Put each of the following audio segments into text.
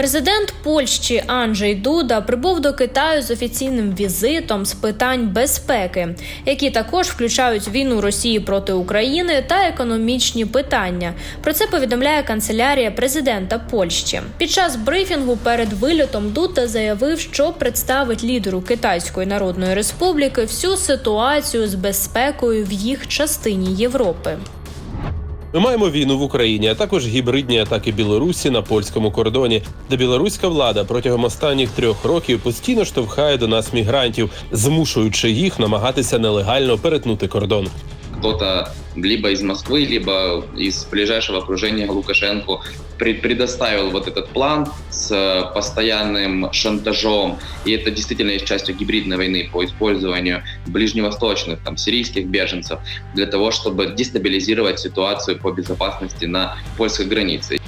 Президент Польщі Анджей Дуда прибув до Китаю з офіційним візитом з питань безпеки, які також включають війну Росії проти України та економічні питання. Про це повідомляє канцелярія президента Польщі. Під час брифінгу перед вильотом Дуда заявив, що представить лідеру Китайської Народної Республіки всю ситуацію з безпекою в їх частині Європи. Ми маємо війну в Україні, а також гібридні атаки Білорусі на польському кордоні, де білоруська влада протягом останніх трьох років постійно штовхає до нас мігрантів, змушуючи їх намагатися нелегально перетнути кордон кто-то либо из Москвы, либо из ближайшего окружения Лукашенко пред- предоставил вот этот план с э, постоянным шантажом, и это действительно есть частью гибридной войны по использованию ближневосточных, там, сирийских беженцев, для того, чтобы дестабилизировать ситуацию по безопасности на польской границе.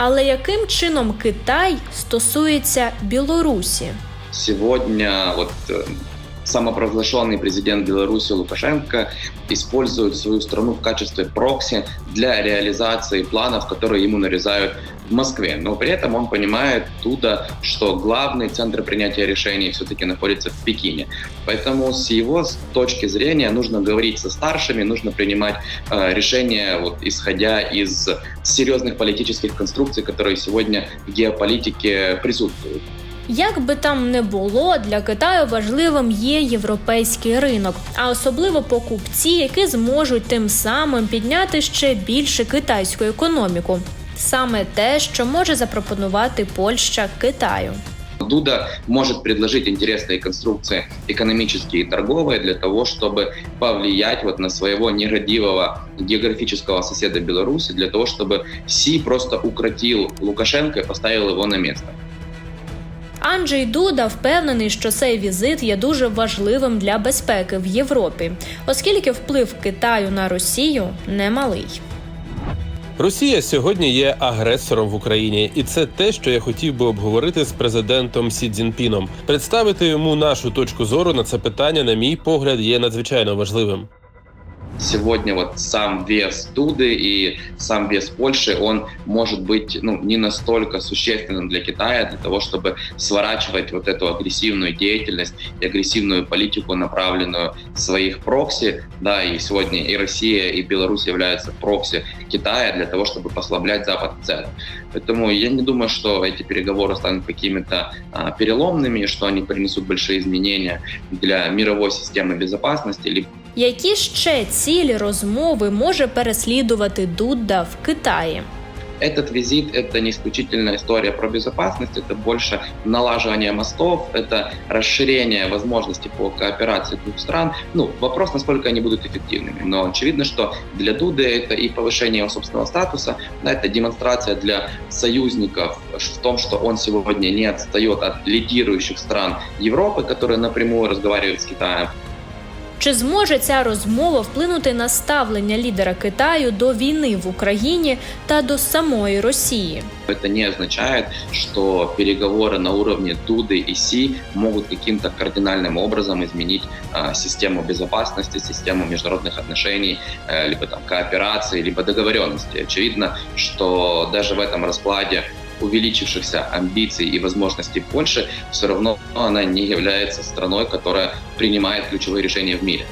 Але яким чином Китай стосується Білорусі? Сегодня вот э, самопровозглашенный президент Беларуси Лукашенко использует свою страну в качестве прокси для реализации планов, которые ему нарезают в Москве. Но при этом он понимает туда, что главный центр принятия решений все-таки находится в Пекине. Поэтому с его точки зрения нужно говорить со старшими, нужно принимать э, решения, вот, исходя из серьезных политических конструкций, которые сегодня в геополитике присутствуют. Як би там не було, для Китаю важливим є європейський ринок, а особливо покупці, які зможуть тим самим підняти ще більше китайську економіку. Саме те, що може запропонувати Польща Китаю. Дуда может предложить интересные конструкции экономические и торговые для того, чтобы повлиять вот на своего нерадивого географического соседа Беларуси, для того, чтобы Си просто укротил Лукашенко и поставил его на место. Анджей Дуда впевнений, що цей візит є дуже важливим для безпеки в Європі, оскільки вплив Китаю на Росію немалий. Росія сьогодні є агресором в Україні, і це те, що я хотів би обговорити з президентом Сі Цзіньпіном. Представити йому нашу точку зору на це питання, на мій погляд, є надзвичайно важливим. Сегодня вот сам вес Дуды и сам вес Польши, он может быть ну, не настолько существенным для Китая, для того, чтобы сворачивать вот эту агрессивную деятельность и агрессивную политику, направленную своих прокси. Да, и сегодня и Россия, и Беларусь являются прокси Китая для того, чтобы послаблять Запад в целом. Поэтому я не думаю, что эти переговоры станут какими-то а, переломными, что они принесут большие изменения для мировой системы безопасности, либо Які ще цілі розмови може переслідувати Дуда в Китаї? Этот визит – это не исключительно история про безопасность, это больше налаживание мостов, это расширение возможностей по кооперации двух стран. Ну, вопрос, насколько они будут эффективными. Но очевидно, что для Дуды это и повышение его собственного статуса, да, это демонстрация для союзников в том, что он сегодня не отстает от лидирующих стран Европы, которые напрямую разговаривают с Китаем. Чи зможе ця розмова вплинути на ставлення лідера Китаю до війни в Україні та до самої Росії? Это не означает, что переговоры на уровне Дуды и Си могут каким-то кардинальным образом изменить а, систему безопасности, систему международных отношений, э, либо там кооперации, либо договоренности. Очевидно, что даже в этом раскладе увеличившихся амбиций и возможностей Польши, все равно она не является страной, которая принимает ключевые решения в мире.